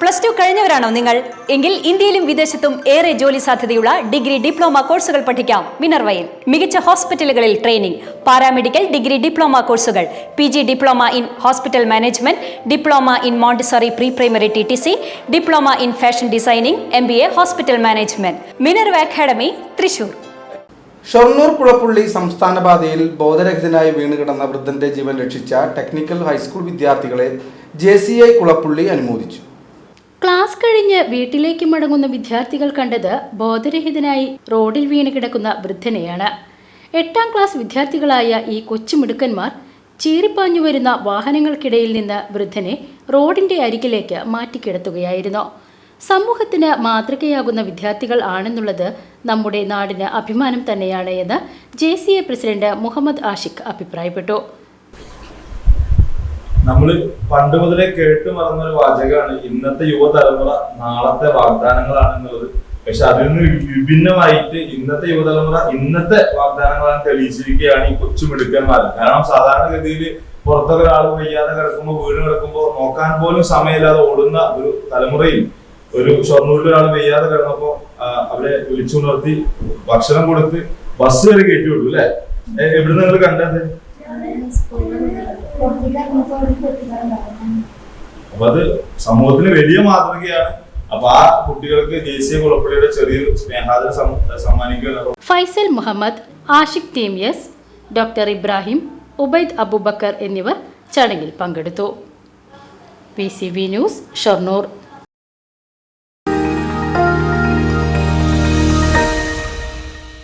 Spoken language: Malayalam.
പ്ലസ് ടു കഴിഞ്ഞവരാണോ നിങ്ങൾ? എങ്കിൽ ഇന്ത്യയിലും വിദേശത്തും ഏറെ ജോലി സാധ്യതയുള്ള ഡിഗ്രി ഡിപ്ലോമ കോഴ്സുകൾ പഠിക്കാം. മിനർവയിൽ മികച്ച ഹോസ്പിറ്റലുകളിൽ ട്രെയിനിംഗ് പാരാമെഡിക്കൽ ഡിഗ്രി ഡിപ്ലോമ കോഴ്സുകൾ P G diploma in hospital management diploma in Montessori pre primary T T C diploma in fashion designing M B A hospital management. Minerva academy Thrissur. Shoranur Kulappully സംസ്ഥാന പാതയിൽ ബോധരഹിതനായി വീണുകിടന്ന വൃദ്ധന്റെ ജീവൻ രക്ഷിച്ച ടെക്നിക്കൽ ഹൈസ്കൂൾ വിദ്യാർത്ഥികളെ ജെ സി ഐ കുളപ്പുള്ളി അനുമോദിച്ചു. ക്ലാസ് കഴിഞ്ഞ് വീട്ടിലേക്ക് മടങ്ങുന്ന വിദ്യാർത്ഥികൾ കണ്ടത് ബോധരഹിതനായി റോഡിൽ വീണ് കിടക്കുന്ന വൃദ്ധനെയാണ്. എട്ടാം ക്ലാസ് വിദ്യാർത്ഥികളായ ഈ കൊച്ചുമിടുക്കന്മാർ ചീറിപ്പാഞ്ഞു വരുന്ന വാഹനങ്ങൾക്കിടയിൽ നിന്ന് വൃദ്ധനെ റോഡിന്റെ അരികിലേക്ക് മാറ്റിക്കിടത്തുകയായിരുന്നു. സമൂഹത്തിന് മാതൃകയാകുന്ന വിദ്യാർത്ഥികൾ ആണെന്നുള്ളത് നമ്മുടെ നാടിന് അഭിമാനം തന്നെയാണ് എന്ന് ജെ പ്രസിഡന്റ് മുഹമ്മദ് ആഷിഖ് അഭിപ്രായപ്പെട്ടു. നമ്മൾ പണ്ട് മുതലേ കേട്ട് മറന്നൊരു വാചകമാണ് ഇന്നത്തെ യുവതലമുറ നാളത്തെ വാഗ്ദാനങ്ങളാണെന്നുള്ളത്. പക്ഷെ അതിൽ നിന്ന് വിഭിന്നമായിട്ട് ഇന്നത്തെ യുവതലമുറ ഇന്നത്തെ വാഗ്ദാനങ്ങളാണ് തെളിയിച്ചിരിക്കുകയാണ് ഈ കൊച്ചുമിടുക്കന്മാർ. കാരണം സാധാരണഗതിയിൽ പുറത്തൊക്കെ ഒരാൾ വയ്യാതെ കിടക്കുമ്പോൾ വീട് കിടക്കുമ്പോൾ നോക്കാൻ പോലും സമയമില്ലാതെ ഓടുന്ന ഒരു തലമുറയിൽ ഒരു ഷൊർണൂരിൽ ഒരാൾ വയ്യാതെ കിടന്നപ്പോ അവരെ വിളിച്ചുണർത്തി ഭക്ഷണം കൊടുത്ത് ബസ് വരെ കയറ്റി വിട്ടു അല്ലെ എവിടെ നിങ്ങൾ കണ്ടത്? അപ്പൊ അത് സമൂഹത്തിന് വലിയ മാതൃകയാണ്. അപ്പൊ ആ കുട്ടികൾക്ക് ദേശീയ കുളപ്പള്ളിയുടെ ചെറിയ സ്നേഹാദരം സമ്മാനിക്കുക ഫൈസൽ മുഹമ്മദ് ആഷിഖ് തീമിയസ് ഡോക്ടർ ഇബ്രാഹിം ഉബൈദ് അബൂബക്കർ എന്നിവർ ചടങ്ങിൽ പങ്കെടുത്തു. P C B news Shoranur.